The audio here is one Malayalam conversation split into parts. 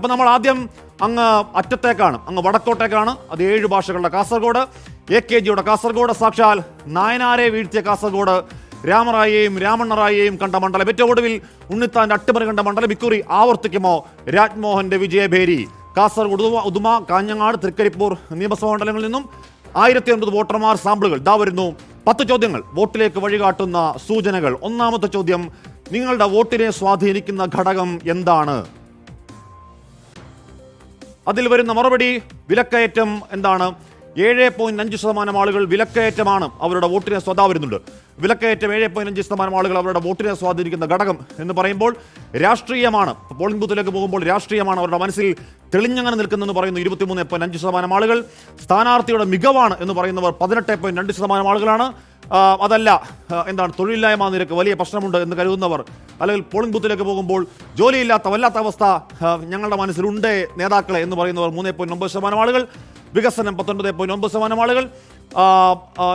അപ്പോൾ നമ്മൾ ആദ്യം അങ്ങ് അറ്റത്തേക്കാണ് അങ്ങ് വടക്കോട്ടേക്കാണ്. അത് ഏഴ് ഭാഷകളുടെ കാസർഗോഡ് എ കെ ജിയുടെ കാസർഗോഡ് സാക്ഷാൽ നായനാരെ വീഴ്ത്തിയ കാസർഗോഡ് രാമറായെയും രാമണ്ണറായെയും കണ്ട മണ്ഡലം. ഏറ്റവും ഒടുവിൽ ഉണ്ണിത്താന്റെ അട്ടിമറി കണ്ട മണ്ഡലം ഇക്കുറി ആവർത്തിക്കുമോ? രാജ്മോഹന്റെ വിജയഭേരി. കാസർഗോഡ് ഉദുമ ഉദുമ കാഞ്ഞങ്ങാട് തൃക്കരിപ്പൂർ നിയമസഭാ മണ്ഡലങ്ങളിൽ നിന്നും ആയിരത്തി ഒൻപത് വോട്ടർമാർ സാമ്പിളുകൾ ഇതാ വരുന്നു. പത്ത് ചോദ്യങ്ങൾ വോട്ടിലേക്ക് വഴികാട്ടുന്ന സൂചനകൾ. ഒന്നാമത്തെ ചോദ്യം നിങ്ങളുടെ വോട്ടിനെ സ്വാധീനിക്കുന്ന ഘടകം എന്താണ്? അതിൽ വരുന്ന മറുപടി വിലക്കയറ്റം എന്താണ്? ഏഴ് പോയിന്റ് അഞ്ച് ശതമാനം ആളുകൾ വിലക്കയറ്റമാണ് അവരുടെ വോട്ടിനെ സ്വതാ വരുന്നുണ്ട് വിലക്കയറ്റം ഏഴ് പോയിന്റ് അഞ്ച് ശതമാനം ആളുകൾ അവരുടെ വോട്ടിനെ സ്വാധീനിക്കുന്ന ഘടകം എന്ന് പറയുമ്പോൾ രാഷ്ട്രീയമാണ്. പോളിംഗ് ബൂത്തിലേക്ക് പോകുമ്പോൾ രാഷ്ട്രീയമാണ് അവരുടെ മനസ്സിൽ തെളിഞ്ഞങ്ങനെ നിൽക്കുന്നെന്ന് പറയുന്നു ഇരുപത്തിമൂന്ന് പോയിന്റ് അഞ്ച് ശതമാനം ആളുകൾ. സ്ഥാനാർത്ഥിയുടെ മികവാണ് എന്ന് പറയുന്നവർ പതിനെട്ട് പോയിന്റ് രണ്ട് ശതമാനം ആളുകളാണ്. അതല്ല എന്താണ് തൊഴിലില്ലായ്മ നിരക്ക് വലിയ പ്രശ്നമുണ്ട് എന്ന് കരുതുന്നവർ അല്ലെങ്കിൽ പോളിംഗ് ബൂത്തിലേക്ക് പോകുമ്പോൾ ജോലിയില്ലാത്ത വല്ലാത്ത അവസ്ഥ ഞങ്ങളുടെ മനസ്സിലുണ്ട് നേതാക്കളെ എന്ന് പറയുന്നവർ മൂന്ന് പോയിന്റ് ഒമ്പത് ശതമാനം ആളുകൾ. വികസനം പത്തൊൻപത് പോയിന്റ് ഒമ്പത് ശതമാനം ആളുകൾ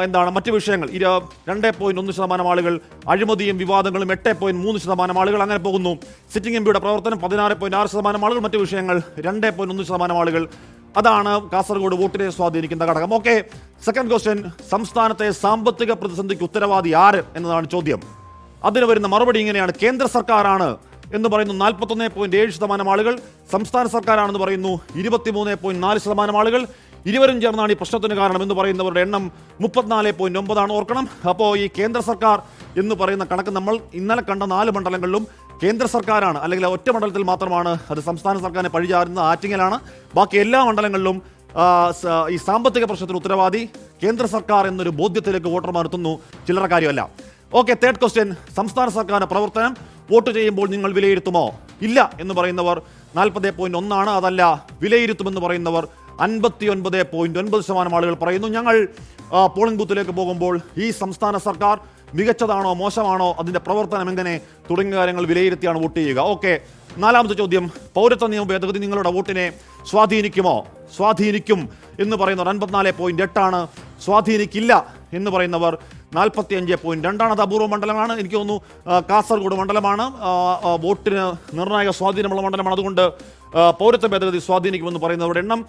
എന്താണ് മറ്റ് വിഷയങ്ങൾ ഇര രണ്ട് പോയിന്റ് ഒന്ന് ശതമാനം ആളുകൾ അഴിമതിയും വിവാദങ്ങളും എട്ട് പോയിന്റ് മൂന്ന് ശതമാനം ആളുകൾ അങ്ങനെ പോകുന്നു. സിറ്റിംഗ് എം പിയുടെ പ്രവർത്തനം പതിനാറ് പോയിന്റ് ആറ് ശതമാനം ആളുകൾ മറ്റ് വിഷയങ്ങൾ രണ്ട് പോയിന്റ് ഒന്ന് ശതമാനം ആളുകൾ. അതാണ് കാസർഗോഡ് വോട്ടിനെ സ്വാധീനിക്കുന്ന ഘടകം. ഓക്കെ സെക്കൻഡ് ക്വസ്റ്റ്യൻ സംസ്ഥാനത്തെ സാമ്പത്തിക പ്രതിസന്ധിക്ക് ഉത്തരവാദി ആര് എന്നതാണ് ചോദ്യം. അതിന് വരുന്ന മറുപടി ഇങ്ങനെയാണ്. കേന്ദ്ര സർക്കാരാണ് എന്ന് പറയുന്നു നാൽപ്പത്തൊന്ന് പോയിന്റ് ഏഴ് ശതമാനം ആളുകൾ സംസ്ഥാന സർക്കാരാണെന്ന് പറയുന്നു ഇരുപത്തിമൂന്ന് പോയിന്റ് നാല് ശതമാനം ആളുകൾ ഇരുവരും ചേർന്നാണ് ഈ പ്രശ്നത്തിന് കാരണം എന്ന് പറയുന്നവരുടെ എണ്ണം മുപ്പത്തിനാല് പോയിന്റ് ഒമ്പതാണ്. ഓർക്കണം അപ്പോൾ ഈ കേന്ദ്ര സർക്കാർ എന്ന് പറയുന്ന കണക്ക് നമ്മൾ ഇന്നലെ കണ്ട നാല് മണ്ഡലങ്ങളിലും കേന്ദ്ര സർക്കാരാണ്. അല്ലെങ്കിൽ ഒറ്റ മണ്ഡലത്തിൽ മാത്രമാണ്. അത് സംസ്ഥാന സർക്കാരിനെ പഴിചാരുന്ന ആറ്റിങ്ങലാണ്. ബാക്കി എല്ലാ മണ്ഡലങ്ങളിലും ഈ സാമ്പത്തിക പ്രശ്നത്തിന് ഉത്തരവാദി കേന്ദ്ര സർക്കാർ എന്നൊരു ബോധ്യത്തിലേക്ക് വോട്ടർമാർ എത്തുന്നു. ചില്ലറ കാര്യമല്ല. ഓക്കെ തേർഡ് ക്വസ്റ്റ്യൻ സംസ്ഥാന സർക്കാരിന്റെ പ്രവർത്തനം വോട്ട് ചെയ്യുമ്പോൾ നിങ്ങൾ വിലയിരുത്തുമോ? ഇല്ല എന്ന് പറയുന്നവർ നാൽപ്പത് പോയിന്റ് ഒന്നാണ്. അതല്ല വിലയിരുത്തുമെന്ന് പറയുന്നവർ അൻപത്തി ഒൻപത് പോയിന്റ് ഒൻപത് ശതമാനം ആളുകൾ പറയുന്നു ഞങ്ങൾ പോളിംഗ് ബൂത്തിലേക്ക് പോകുമ്പോൾ ഈ സംസ്ഥാന സർക്കാർ മികച്ചതാണോ മോശമാണോ അതിന്റെ പ്രവർത്തനം എങ്ങനെ തുടങ്ങിയ കാര്യങ്ങൾ വിലയിരുത്തിയാണ് വോട്ട് ചെയ്യുക. ഓക്കെ നാലാമത്തെ ചോദ്യം പൗരത്വ നിയമ ഭേദഗതി നിങ്ങളുടെ വോട്ടിനെ സ്വാധീനിക്കുമോ? സ്വാധീനിക്കും എന്ന് പറയുന്നവർ അൻപത്തിനാല് പോയിന്റ് എട്ടാണ് സ്വാധീനിക്കില്ല എന്ന് പറയുന്നവർ നാൽപ്പത്തി അഞ്ച് പോയിന്റ് രണ്ടാണ് അത് അപൂർവ മണ്ഡലമാണ്. എനിക്ക് തോന്നുന്നു കാസർഗോഡ് മണ്ഡലമാണ്. വോട്ടിന് നിർണായക സ്വാധീനമുള്ള മണ്ഡലമാണ്. അതുകൊണ്ട് പൗരത്വ ഭേദഗതി സ്വാധീനിക്കുമെന്ന് പറയുന്നവരുടെ എണ്ണം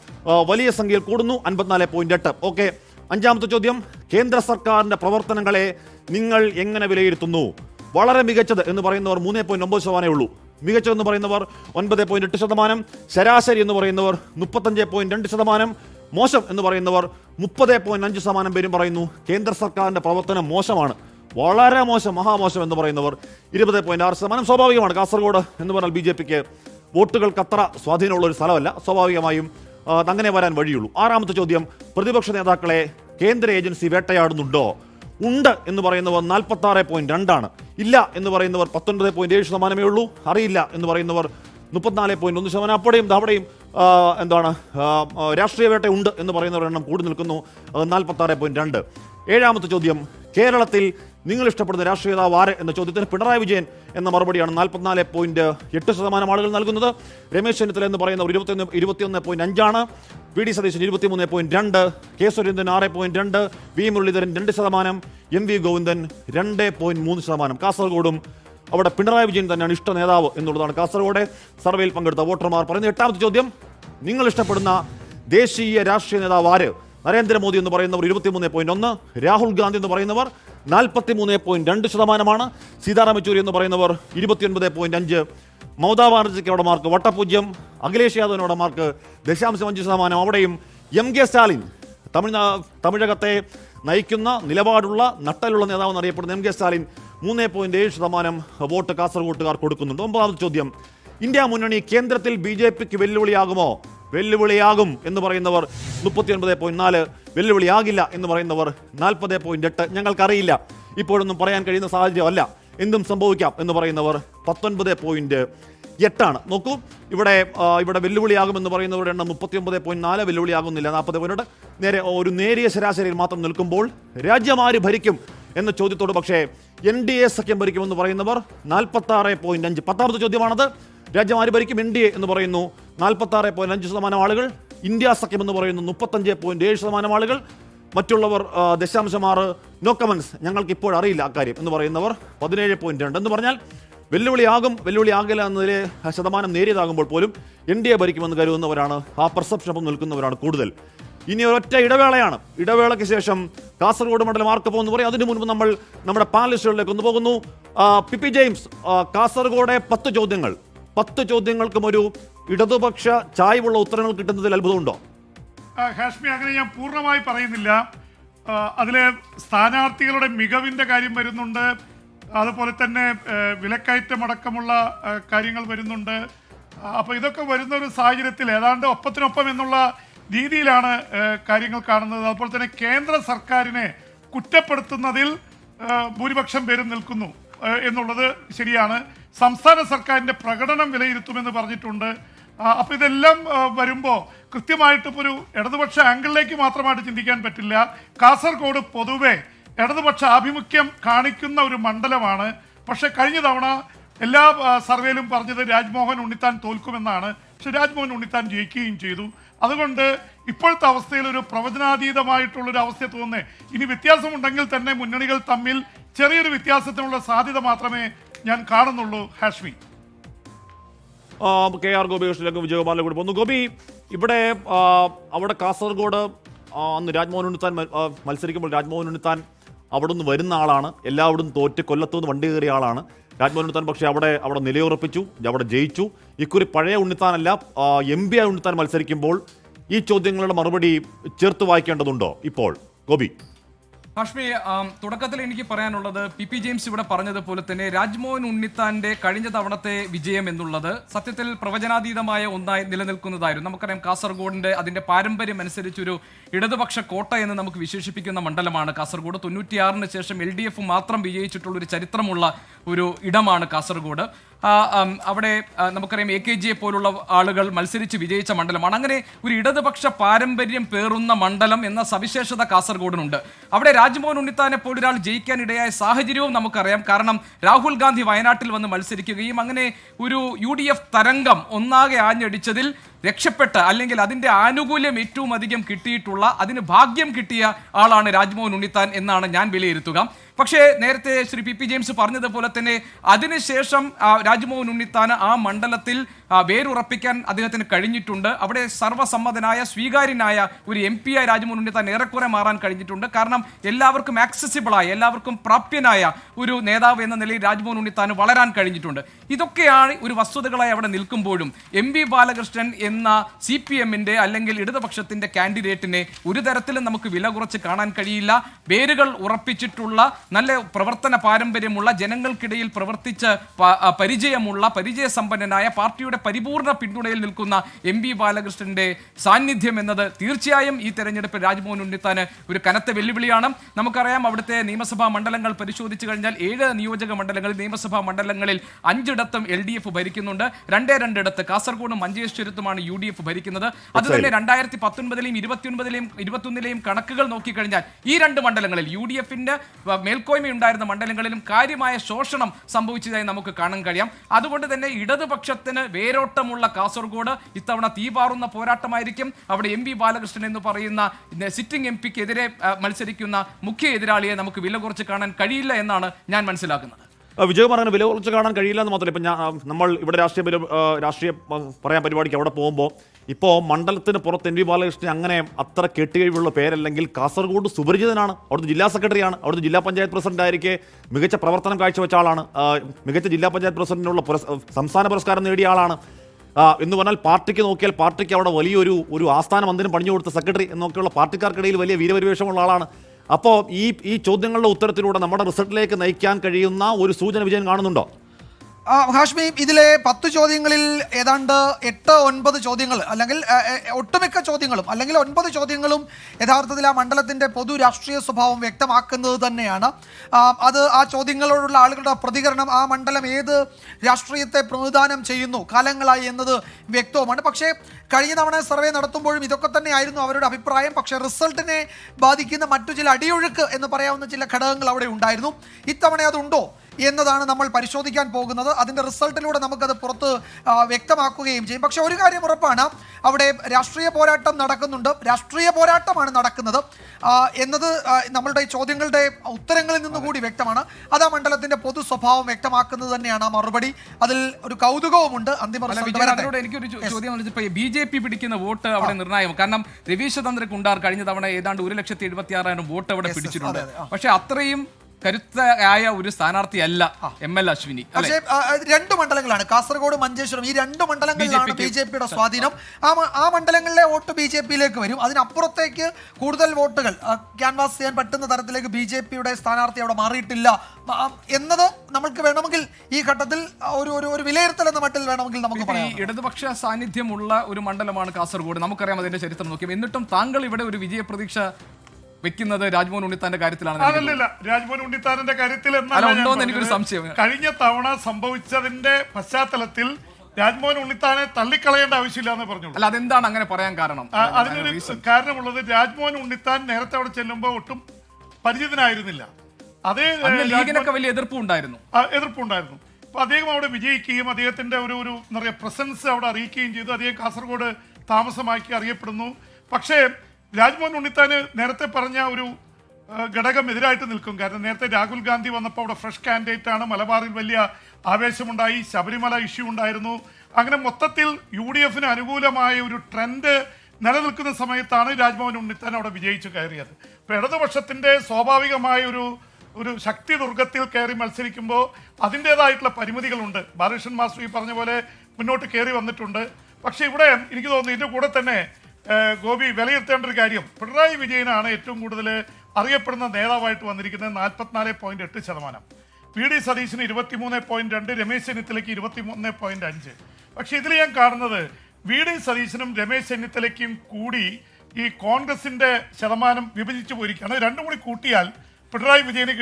വലിയ സംഖ്യയിൽ കൂടുന്നു. അൻപത്തിനാല് പോയിന്റ് എട്ട്. ഓക്കെ. അഞ്ചാമത്തെ ചോദ്യം. കേന്ദ്ര സർക്കാരിന്റെ പ്രവർത്തനങ്ങളെ നിങ്ങൾ എങ്ങനെ വിലയിരുത്തുന്നു? വളരെ മികച്ചത് എന്ന് പറയുന്നവർ മൂന്ന് പോയിന്റ് ഒമ്പത് ശതമാനമേ ഉള്ളൂ. മികച്ചതെന്ന് പറയുന്നവർ ഒൻപത് പോയിന്റ് എട്ട് ശതമാനം. ശരാശരി എന്ന് പറയുന്നവർ മുപ്പത്തഞ്ച് പോയിന്റ് രണ്ട് ശതമാനം. മോശം എന്ന് പറയുന്നവർ മുപ്പത് പോയിന്റ് അഞ്ച് ശതമാനം പേരും പറയുന്നു. കേന്ദ്ര സർക്കാരിന്റെ പ്രവർത്തനം മോശമാണ്. വളരെ മോശം മഹാമോശം എന്ന് പറയുന്നവർ ഇരുപത് പോയിന്റ് ആറ് ശതമാനം സ്വാഭാവികമാണ്. കാസർഗോഡ് എന്ന് പറഞ്ഞാൽ ബി ജെ പിക്ക് വോട്ടുകൾക്ക് അത്ര സ്വാധീനമുള്ള ഒരു സ്ഥലമല്ല. സ്വാഭാവികമായും അങ്ങനെ വരാൻ വഴിയുള്ളൂ. ആറാമത്തെ ചോദ്യം പ്രതിപക്ഷ നേതാക്കളെ കേന്ദ്ര ഏജൻസി വേട്ടയാടുന്നുണ്ടോ? ഉണ്ട് എന്ന് പറയുന്നവർ നാൽപ്പത്തി ആറ് പോയിന്റ് രണ്ടാണ്. ഇല്ല എന്ന് പറയുന്നവർ പത്തൊൻപത് പോയിന്റ് ഏഴ് ശതമാനമേ ഉള്ളൂ. അറിയില്ല എന്ന് പറയുന്നവർ മുപ്പത്തിനാല് പോയിന്റ് ഒന്ന് ശതമാനം. അപ്പോഴെയും അവിടെയും എന്താണ്? രാഷ്ട്രീയ വേട്ട ഉണ്ട് എന്ന് പറയുന്നവരുടെ എണ്ണം കൂടി നിൽക്കുന്നു. അത് നാൽപ്പത്തി ആറ് പോയിന്റ് രണ്ട്. ഏഴാമത്തെ ചോദ്യം കേരളത്തിൽ നിങ്ങൾ ഇഷ്ടപ്പെടുന്ന രാഷ്ട്രീയ നേതാവ് ആര്? എന്ന ചോദ്യത്തിന് പിണറായി വിജയൻ എന്ന മറുപടിയാണ് നാൽപ്പത്തിനാല് പോയിന്റ് എട്ട് ശതമാനം ആളുകൾ നൽകുന്നത്. രമേശ് ചെന്നിത്തല എന്ന് പറയുന്നവർ ഇരുപത്തിയൊന്ന് ഇരുപത്തിയൊന്ന് പോയിന്റ് അഞ്ചാണ്. വി ഡി സതീശൻ ഇരുപത്തിമൂന്ന് പോയിന്റ് രണ്ട്. കെ സുരേന്ദ്രൻ ആറ് പോയിന്റ് രണ്ട്. വി മുരളീധരൻ രണ്ട് ശതമാനം. എം വി ഗോവിന്ദൻ രണ്ട് പോയിന്റ് മൂന്ന് ശതമാനം. കാസർഗോഡും അവിടെ പിണറായി വിജയൻ തന്നെയാണ് ഇഷ്ട നേതാവ് എന്നുള്ളതാണ് കാസർഗോഡ്. സർവേയിൽ പങ്കെടുത്ത വോട്ടർമാർ പറയുന്ന എട്ടാമത്തെ ചോദ്യം നിങ്ങൾ ഇഷ്ടപ്പെടുന്ന ദേശീയ രാഷ്ട്രീയ നേതാവ് ആര്? നരേന്ദ്രമോദി എന്ന് പറയുന്നവർ ഇരുപത്തിമൂന്ന് പോയിന്റ് ഒന്ന് രാഹുൽ ഗാന്ധി എന്ന് പറയുന്നവർ നാൽപ്പത്തി മൂന്ന് പോയിന്റ് രണ്ട് ശതമാനമാണ് സീതാറാം യെച്ചൂരി എന്ന് പറയുന്നവർ ഇരുപത്തിയൊൻപത് പോയിന്റ് അഞ്ച് മമതാ ബാനർജിക്ക് അവിടെ മാർക്ക് വട്ടപൂജ്യം അഖിലേഷ് യാദവിനോട് മാർക്ക് ദശാംശം അഞ്ച് ശതമാനം. അവിടെയും എം കെ സ്റ്റാലിൻ തമിഴ്നാ തമിഴകത്തെ നയിക്കുന്ന നിലപാടുള്ള നട്ടലുള്ള നേതാവ് എന്നറിയപ്പെടുന്ന എം കെ സ്റ്റാലിൻ മൂന്ന് പോയിന്റ് ഏഴ് ശതമാനം വോട്ട് കാസർഗോട്ടുകാർ കൊടുക്കുന്നുണ്ട്. ഒമ്പതാമത്തെ ചോദ്യം. ഇന്ത്യ മുന്നണി കേന്ദ്രത്തിൽ ബി ജെ പിക്ക് വെല്ലുവിളിയാകുമോ? വെല്ലുവിളിയാകും എന്ന് പറയുന്നവർ മുപ്പത്തിയൊൻപത് പോയിന്റ് നാല്. വെല്ലുവിളിയാകില്ല എന്ന് പറയുന്നവർ നാൽപ്പത് പോയിന്റ് എട്ട്. ഞങ്ങൾക്കറിയില്ല. ഇപ്പോഴൊന്നും പറയാൻ കഴിയുന്ന സാഹചര്യമല്ല. എന്തും സംഭവിക്കാം എന്ന് പറയുന്നവർ പത്തൊൻപത് പോയിന്റ് എട്ടാണ്. നോക്കൂ ഇവിടെ ഇവിടെ വെല്ലുവിളിയാകുമെന്ന് പറയുന്നവരുടെ എണ്ണം മുപ്പത്തിയൊമ്പത് പോയിന്റ് നാല്. വെല്ലുവിളിയാകുന്നില്ല നാൽപ്പത് പോയിന്റ് നേരെ ഒരു നേരിയ ശരാശരിയിൽ മാത്രം നിൽക്കുമ്പോൾ രാജ്യമാര് ഭരിക്കും എന്ന ചോദ്യത്തോട് പക്ഷേ എൻ ഡി എ സഖ്യം ഭരിക്കുമെന്ന് പറയുന്നവർ നാൽപ്പത്തി ആറ് പോയിന്റ് അഞ്ച്. പത്താമത്തെ ചോദ്യമാണത്. രാജ്യം ആര് ഭരിക്കും എൻ ഡി എ എന്ന് പറയുന്നു. നാൽപ്പത്തി ആറ് പോയിന്റ് അഞ്ച് ശതമാനം ആളുകൾ. ഇന്ത്യ സഖ്യം എന്ന് പറയുന്നു മുപ്പത്തഞ്ച് പോയിന്റ് ഏഴ് ശതമാനം ആളുകൾ. മറ്റുള്ളവർ ദശാംശം ആറ് നോ കമൻസ് ഞങ്ങൾക്ക് ഇപ്പോൾ അറിയില്ല അക്കാര്യം എന്ന് പറയുന്നവർ. പതിനേഴ് പോയിന്റ് രണ്ട് എന്ന് പറഞ്ഞാൽ വെല്ലുവിളിയാകും. വെല്ലുവിളിയാകില്ല എന്നതിലെ ശതമാനം നേരിയതാകുമ്പോൾ പോലും എൻ ഡി എ ഭരിക്കുമെന്ന് കരുതുന്നവരാണ്. ആ പെർസെപ്ഷനൊപ്പം നിൽക്കുന്നവരാണ് കൂടുതൽ. ഇനി ഒരൊറ്റ ഇടവേളയാണ്. ഇടവേളയ്ക്ക് ശേഷം കാസർഗോഡ് മണ്ഡലം ആർക്ക് പോകുന്നു പറയും. അതിനു മുൻപ് നമ്മൾ നമ്മുടെ പാനലിസ്റ്റുകളിലേക്ക് ഒന്ന് പോകുന്നു. പി പി ജെയിംസ് കാസർഗോഡെ പത്ത് ചോദ്യങ്ങൾ. പത്ത് ചോദ്യങ്ങൾക്കും ഒരു ഇടതുപക്ഷ ചായ്വുള്ള ഉത്തരങ്ങൾ കിട്ടുന്നതിൽ അത്ഭുതമുണ്ടോ? ഹാഷ്മി അങ്ങനെ ഞാൻ പൂർണമായി പറയുന്നില്ല. അതിലെ സ്ഥാനാർത്ഥികളുടെ മികവിന്റെ കാര്യം വരുന്നുണ്ട്. അതുപോലെ തന്നെ വിലക്കയറ്റം അടക്കമുള്ള കാര്യങ്ങൾ വരുന്നുണ്ട്. അപ്പോൾ അപ്പൊ ഇതൊക്കെ വരുന്ന ഒരു സാഹചര്യത്തിൽ ഏതാണ്ട് ഒപ്പത്തിനൊപ്പം എന്നുള്ള രീതിയിലാണ് കാര്യങ്ങൾ കാണുന്നത്. അതുപോലെ തന്നെ കേന്ദ്ര സർക്കാരിനെ കുറ്റപ്പെടുത്തുന്നതിൽ ഭൂരിപക്ഷം പേരും നിൽക്കുന്നു. എന്നുള്ളത് ശരിയാണ്. സംസ്ഥാന സർക്കാരിന്റെ പ്രകടനം വിലയിരുത്തുമെന്ന് പറഞ്ഞിട്ടുണ്ട്. അപ്പോൾ അപ്പൊ ഇതെല്ലാം വരുമ്പോൾ വരുമ്പോ കൃത്യമായിട്ട് ഇപ്പൊ ഒരു ഇടതുപക്ഷ ആംഗിളിലേക്ക് മാത്രമായിട്ട് ചിന്തിക്കാൻ പറ്റില്ല. കാസർഗോഡ് പൊതുവെ ഇടതുപക്ഷ ആഭിമുഖ്യം കാണിക്കുന്ന ഒരു മണ്ഡലമാണ്. പക്ഷേ കഴിഞ്ഞ തവണ എല്ലാ സർവേയിലും പറഞ്ഞത് രാജ്മോഹൻ ഉണ്ണിത്താൻ തോൽക്കുമെന്നാണ്. പക്ഷെ രാജ്മോഹൻ ഉണ്ണിത്താൻ ജയിക്കുകയും ചെയ്തു. അതുകൊണ്ട് ഇപ്പോഴത്തെ അവസ്ഥയിൽ ഒരു പ്രവചനാതീതമായിട്ടുള്ളൊരു അവസ്ഥ തോന്നുന്നേ. ഇനി വ്യത്യാസമുണ്ടെങ്കിൽ തന്നെ മുന്നണികൾ തമ്മിൽ ചെറിയൊരു വ്യത്യാസത്തിനുള്ള സാധ്യത മാത്രമേ ഞാൻ കാണുന്നുള്ളൂ. ഹാഷ്മി. കെ ആർ ഗോപികൃഷ്ണനിലേക്ക് വിജയകുമാറിലെ കൂടി പോകുന്നു. ഗോപി ഇവിടെ അവിടെ കാസർഗോഡ് അന്ന് രാജ്മോഹൻ ഉണ്ണിത്താൻ മത്സരിക്കുമ്പോൾ രാജ്മോഹൻ ഉണ്ണിത്താൻ അവിടെ നിന്ന് വരുന്ന ആളാണ്. എല്ലാവിടും തോറ്റ് കൊല്ലത്തുനിന്ന് വണ്ടി കയറിയ ആളാണ്. രാജ്മോഹൻ പക്ഷേ അവിടെ അവിടെ നിലയുറപ്പിച്ചു അവിടെ ജയിച്ചു. ഇക്കുറി പഴയ ഉണ്ണിത്താനല്ല എം പി ആയി ഉണ്ണിത്താൻ മത്സരിക്കുമ്പോൾ ഈ ചോദ്യങ്ങളുടെ മറുപടി ചേർത്ത് വായിക്കേണ്ടതുണ്ടോ ഇപ്പോൾ? ഗോപി. ഹാഷ്മി തുടക്കത്തിൽ എനിക്ക് പറയാനുള്ളത് പി പി ജെയിംസ് ഇവിടെ പറഞ്ഞതുപോലെ തന്നെ രാജ്മോഹൻ ഉണ്ണിത്താന്റെ കഴിഞ്ഞ തവണത്തെ വിജയം എന്നുള്ളത് സത്യത്തിൽ പ്രവചനാതീതമായ ഒന്നായി നിലനിൽക്കുന്നതായിരുന്നു. നമുക്കറിയാം കാസർഗോഡിന്റെ അതിന്റെ പാരമ്പര്യം അനുസരിച്ചൊരു ഇടതുപക്ഷ കോട്ട എന്ന് നമുക്ക് വിശേഷിപ്പിക്കുന്ന മണ്ഡലമാണ് കാസർഗോഡ്. തൊണ്ണൂറ്റിയാറിന് ശേഷം എൽ ഡി എഫ് മാത്രം വിജയിച്ചിട്ടുള്ള ഒരു ചരിത്രമുള്ള ഒരു ഇടമാണ് കാസർഗോഡ്. അവിടെ നമുക്കറിയാം എ കെ ജിയെ പോലുള്ള ആളുകൾ മത്സരിച്ച് വിജയിച്ച മണ്ഡലമാണ്. അങ്ങനെ ഒരു ഇടതുപക്ഷ പാരമ്പര്യം പേറുന്ന മണ്ഡലം എന്ന സവിശേഷത കാസർഗോഡിനുണ്ട്. അവിടെ രാജ്മോഹൻ ഉണ്ണിത്താനെ പോലൊരാൾ ജയിക്കാനിടയായ സാഹചര്യവും നമുക്കറിയാം. കാരണം രാഹുൽ ഗാന്ധി വയനാട്ടിൽ വന്ന് മത്സരിക്കുകയും അങ്ങനെ ഒരു യു തരംഗം ഒന്നാകെ ആഞ്ഞടിച്ചതിൽ രക്ഷപ്പെട്ട അല്ലെങ്കിൽ അതിന്റെ ആനുകൂല്യം ഏറ്റവും അധികം കിട്ടിയിട്ടുള്ള അതിന് ഭാഗ്യം കിട്ടിയ ആളാണ് രാജ്മോഹൻ ഉണ്ണിത്താൻ എന്നാണ് ഞാൻ വിലയിരുത്തുക. പക്ഷേ നേരത്തെ ശ്രീ പി പി ജെയിംസ് പറഞ്ഞതുപോലെ തന്നെ അതിനുശേഷം രാജ്മോഹൻ ഉണ്ണിത്താന് ആ മണ്ഡലത്തിൽ വേരുറപ്പിക്കാൻ അദ്ദേഹത്തിന് കഴിഞ്ഞിട്ടുണ്ട്. അവിടെ സർവസമ്മതനായ സ്വീകാര്യനായ ഒരു എം പി ആയി രാജ്മോഹൻ ഉണ്ണിത്താൻ ഏറെക്കുറെ മാറാൻ കഴിഞ്ഞിട്ടുണ്ട്. കാരണം എല്ലാവർക്കും ആക്സസിബിളായ എല്ലാവർക്കും പ്രാപ്യനായ ഒരു നേതാവ് എന്ന നിലയിൽ രാജ്മോഹൻ ഉണ്ണിത്താന് വളരാൻ കഴിഞ്ഞിട്ടുണ്ട്. ഇതൊക്കെയാണ് ഒരു വസ്തുതകളായി അവിടെ നിൽക്കുമ്പോഴും എം വി ബാലകൃഷ്ണൻ എന്ന സി പി എമ്മിന്റെ അല്ലെങ്കിൽ ഇടതുപക്ഷത്തിന്റെ കാൻഡിഡേറ്റിനെ ഒരു തരത്തിലും നമുക്ക് വില കുറച്ച് കാണാൻ കഴിയില്ല. വേരുകൾ ഉറപ്പിച്ചിട്ടുള്ള നല്ല പ്രവർത്തന പാരമ്പര്യമുള്ള ജനങ്ങൾക്കിടയിൽ പ്രവർത്തിച്ച് പരിചയമുള്ള പരിചയസമ്പന്നനായ പാർട്ടിയുടെ പരിപൂർണ പിന്തുണയിൽ നിൽക്കുന്ന എം വി ബാലകൃഷ്ണന്റെ സാന്നിധ്യം എന്നത് തീർച്ചയായും ഈ തെരഞ്ഞെടുപ്പ് രാജ്മോഹൻ ഉണ്ണിത്താന് ഒരു കനത്ത വെല്ലുവിളിയാണ്. നമുക്കറിയാം അവിടുത്തെ നിയമസഭാ മണ്ഡലങ്ങൾ പരിശോധിച്ചു കഴിഞ്ഞാൽ ഏഴ് നിയോജക മണ്ഡലങ്ങളിൽ നിയമസഭാ മണ്ഡലങ്ങളിൽ അഞ്ചിടത്തും എൽ ഡി എഫ് ഭരിക്കുന്നുണ്ട്. രണ്ടേ രണ്ടിടത്ത് കാസർഗോഡും മഞ്ചേശ്വരത്തുമാണ് യു ഡി എഫ് ഭരിക്കുന്നത്. അത് തന്നെ രണ്ടായിരത്തി പത്തൊൻപതിലെയും ഇരുപത്തിയൊൻപതിലെയും ഇരുപത്തൊന്നിലെയും കണക്കുകൾ നോക്കിക്കഴിഞ്ഞാൽ ഈ രണ്ട് മണ്ഡലങ്ങളിൽ യു ഡി എഫിന്റെ മേൽക്കോയ്മയുണ്ടായിരുന്ന മണ്ഡലങ്ങളിലും കാര്യമായ ശോഷണം സംഭവിച്ചതായി നമുക്ക് കാണാൻ കഴിയാം. അതുകൊണ്ട് തന്നെ ഇടതുപക്ഷത്തിന് വേരോട്ടമുള്ള കാസർഗോഡ് ഇത്തവണ തീപാറുന്ന പോരാട്ടമായിരിക്കും. അവിടെ എം ബാലകൃഷ്ണൻ എന്ന് പറയുന്ന സിറ്റിംഗ് എം പിക്കെതിരെ മത്സരിക്കുന്ന മുഖ്യ എതിരാളിയെ നമുക്ക് വില കുറച്ച് കാണാൻ കഴിയില്ല എന്നാണ് ഞാൻ മനസ്സിലാക്കുന്നത്. ആ, വിജയകുമാർ വില കുറച്ച് കാണാൻ കഴിയില്ല എന്ന് മാത്രമല്ല ഇപ്പം ഞാൻ നമ്മൾ ഇവിടെ രാഷ്ട്രീയ രാഷ്ട്രീയ പറയാൻ പരിപാടിക്ക് അവിടെ പോകുമ്പോൾ ഇപ്പോൾ മണ്ഡലത്തിന് പുറത്ത് എൻ വി ബാലകൃഷ്ണൻ അങ്ങനെ അത്ര കെട്ടുകഴിവുള്ള പേരല്ലെങ്കിൽ കാസർഗോഡ് സുപരിചിതനാണ്. അവിടുത്തെ ജില്ലാ സെക്രട്ടറിയാണ്. അവിടുത്തെ ജില്ലാ പഞ്ചായത്ത് പ്രസിഡന്റ് ആയിരിക്കെ മികച്ച പ്രവർത്തനം കാഴ്ചവെച്ച ആളാണ്. മികച്ച ജില്ലാ പഞ്ചായത്ത് പ്രസിഡന്റിനുള്ള സംസ്ഥാന പുരസ്കാരം നേടിയ ആളാണ്. എന്ന് പറഞ്ഞാൽ പാർട്ടിക്ക് നോക്കിയാൽ പാർട്ടിക്ക് അവിടെ വലിയൊരു ഒരു ആസ്ഥാന മന്ദിരം പണിഞ്ഞു കൊടുത്ത സെക്രട്ടറി എന്നൊക്കെയുള്ള പാർട്ടിക്കാർക്കിടയിൽ വലിയ വീരപരിവേഷമുള്ള ആളാണ്. അപ്പോൾ ഈ ഈ ചോദ്യങ്ങളുടെ ഉത്തരത്തിലൂടെ നമ്മുടെ റിസൾട്ടിലേക്ക് നയിക്കാൻ കഴിയുന്ന ഒരു സൂചന വിജയം കാണുന്നുണ്ടോ? ഹാഷ്മി ഇതിലെ പത്ത് ചോദ്യങ്ങളിൽ ഏതാണ്ട് എട്ട് ഒൻപത് ചോദ്യങ്ങൾ അല്ലെങ്കിൽ ഒട്ടുമിക്ക ചോദ്യങ്ങളും അല്ലെങ്കിൽ ഒൻപത് ചോദ്യങ്ങളും യഥാർത്ഥത്തിൽ ആ മണ്ഡലത്തിന്റെ പൊതു രാഷ്ട്രീയ സ്വഭാവം വ്യക്തമാക്കുന്നത് തന്നെയാണ്. അത് ആ ചോദ്യങ്ങളോടുള്ള ആളുകളുടെ പ്രതികരണം ആ മണ്ഡലം ഏത് രാഷ്ട്രീയത്തെ പ്രതിദാനം ചെയ്യുന്നു കാലങ്ങളായി എന്നത് വ്യക്തവുമാണ്. പക്ഷേ കഴിഞ്ഞ തവണ സർവേ നടത്തുമ്പോഴും ഇതൊക്കെ തന്നെയായിരുന്നു അവരുടെ അഭിപ്രായം. പക്ഷേ റിസൾട്ടിനെ ബാധിക്കുന്ന മറ്റു ചില അടിയൊഴുക്ക് എന്ന് പറയാവുന്ന ചില ഘടകങ്ങൾ അവിടെ ഉണ്ടായിരുന്നു. ഇത്തവണ അതുണ്ടോ എന്നതാണ് നമ്മൾ പരിശോധിക്കാൻ പോകുന്നത്. അതിന്റെ റിസൾട്ടിലൂടെ നമുക്കത് പുറത്ത് വ്യക്തമാക്കുകയും ചെയ്യും. പക്ഷേ ഒരു കാര്യം ഉറപ്പാണ്. അവിടെ രാഷ്ട്രീയ പോരാട്ടം നടക്കുന്നുണ്ട്. രാഷ്ട്രീയ പോരാട്ടമാണ് നടക്കുന്നത്. എന്നത് നമ്മളുടെ ഈ ചോദ്യങ്ങളുടെ ഉത്തരങ്ങളിൽ നിന്ന് കൂടി വ്യക്തമാണ്. അത് ആ മണ്ഡലത്തിന്റെ പൊതു സ്വഭാവം വ്യക്തമാക്കുന്നത് തന്നെയാണ് ആ മറുപടി. അതിൽ ഒരു കൗതുകവുമുണ്ട്. അന്തിമ ബി ജെ പി എനിക്കൊരു ചോദ്യം ബി ജെ പി പിടിക്കുന്ന വോട്ട് അവിടെ നിർണായകം. കാരണം രവീശ തന്ത്രി കുണ്ടാർ കഴിഞ്ഞ തവണ ഏതാണ്ട് ഒരു ലക്ഷത്തി എഴുപത്തി ആറായിരം വോട്ട് അവിടെ പിടിച്ചിട്ടുണ്ട്. പക്ഷെ അത്രയും കരുത്തായ ഒരു സ്ഥാനാർത്ഥി അല്ല എം എൽ അശ്വിനി പക്ഷേ രണ്ട് മണ്ഡലങ്ങളാണ്. കാസർഗോഡ് മഞ്ചേശ്വരം ഈ രണ്ട് മണ്ഡലങ്ങളിലാണ് ബി ജെ പിയുടെ സ്വാധീനം. ആ മണ്ഡലങ്ങളിലെ വോട്ട് ബി ജെ പിയിലേക്ക് വരും. അതിനപ്പുറത്തേക്ക് കൂടുതൽ വോട്ടുകൾ ക്യാൻവാസ് ചെയ്യാൻ പറ്റുന്ന തരത്തിലേക്ക് ബി ജെ പിയുടെ സ്ഥാനാർത്ഥി അവിടെ മാറിയിട്ടില്ല. എന്നത് നമുക്ക് വേണമെങ്കിൽ ഈ ഘട്ടത്തിൽ ഒരു ഒരു ഒരു വിലയിരുത്തൽ എന്ന മട്ടിൽ വേണമെങ്കിൽ നമുക്ക് പറയാം. ഇടതുപക്ഷ സാന്നിധ്യമുള്ള ഒരു മണ്ഡലമാണ് കാസർഗോഡ്. നമുക്കറിയാം അതിന്റെ ചരിത്രം. നോക്കിയാൽ എന്നിട്ടും താങ്കൾ ഇവിടെ ഒരു വിജയപ്രതീക്ഷ വെക്കുന്നത് രാജ്മോഹൻ ഉണ്ണിത്താന്റെ കാര്യത്തിലാണ്. അതല്ലല്ല രാജ്മോഹൻ ഉണ്ണിത്താനന്റെ കാര്യത്തിൽ ഉണ്ടോന്ന് എനിക്കൊരു സംശയം. കഴിഞ്ഞ തവണ സംഭവിച്ചതിന്റെ പശ്ചാത്തലത്തിൽ രാജ്മോഹൻ ഉണ്ണിത്താനെ തള്ളിക്കളയേണ്ട ആവശ്യമില്ല എന്ന് പറഞ്ഞു അല്ല അതെന്താണ് അങ്ങനെ പറയാൻ കാരണം? അതിനൊരു കാരണമുള്ളത് രാജ്മോഹൻ ഉണ്ണിത്താൻ നേരത്തെ അവിടെ ചെല്ലുമ്പോൾ ഒട്ടും പരിചിതനായിരുന്നില്ല. അതേ ലീഗിനൊക്കെ വലിയ എതിർപ്പ് ഉണ്ടായിരുന്നു. ആ, എതിർപ്പുണ്ടായിരുന്നു. അപ്പൊ അദ്ദേഹം അവിടെ വിജയിക്കുകയും അദ്ദേഹത്തിന്റെ ഒരു ഒരു എന്താ പറയുക പ്രസൻസ് അവിടെ അറിയിക്കുകയും ചെയ്തു. അദ്ദേഹം കാസർഗോഡ് താമസമാക്കി അറിയപ്പെടുന്നു. പക്ഷേ രാജ്മോഹൻ ഉണ്ണിത്താന് നേരത്തെ പറഞ്ഞ ഒരു ഘടകം എതിരായിട്ട് നിൽക്കും. കാരണം നേരത്തെ രാഹുൽ ഗാന്ധി വന്നപ്പോൾ അവിടെ ഫ്രഷ് കാൻഡിഡേറ്റ് ആണ്. മലബാറിൽ വലിയ ആവേശമുണ്ടായി. ശബരിമല ഇഷ്യൂ ഉണ്ടായിരുന്നു. അങ്ങനെ മൊത്തത്തിൽ യു ഡി എഫിന് അനുകൂലമായ ഒരു ട്രെൻഡ് നിലനിൽക്കുന്ന സമയത്താണ് രാജ്മോഹൻ ഉണ്ണിത്താൻ അവിടെ വിജയിച്ചു കയറിയത്. അപ്പോൾ ഇടതുപക്ഷത്തിന്റെ സ്വാഭാവികമായ ഒരു ഒരു ശക്തി ദുർഗത്തിൽ കയറി മത്സരിക്കുമ്പോൾ അതിന്റെതായിട്ടുള്ള പരിമിതികളുണ്ട്. ബാലകൃഷ്ണൻ മാസ്റ്റർ ഈ പറഞ്ഞ പോലെ മുന്നോട്ട് കയറി വന്നിട്ടുണ്ട്. പക്ഷേ ഇവിടെ എനിക്ക് തോന്നുന്നു ഇതിന്റെ കൂടെ തന്നെ ഗോപി വിലയിരുത്തേണ്ട ഒരു കാര്യം. പിണറായി വിജയനാണ് ഏറ്റവും കൂടുതൽ അറിയപ്പെടുന്ന നേതാവായിട്ട് വന്നിരിക്കുന്നത് നാൽപ്പത്തിനാല് പോയിന്റ് എട്ട് ശതമാനം. പി ഡി സതീശന് ഇരുപത്തിമൂന്ന് പോയിന്റ് രണ്ട് രമേശ് ചെന്നിത്തലയ്ക്ക് ഇരുപത്തിമൂന്ന് പോയിന്റ് അഞ്ച്. പക്ഷേ ഇതിൽ ഞാൻ കാണുന്നത് വി ഡി സതീശനും രമേശ് ചെന്നിത്തലയ്ക്കും കൂടി ഈ കോൺഗ്രസിന്റെ ശതമാനം വിഭജിച്ചു പോയിരിക്കുകയാണ്. രണ്ടും കൂടി കൂട്ടിയാൽ പിണറായി വിജയന്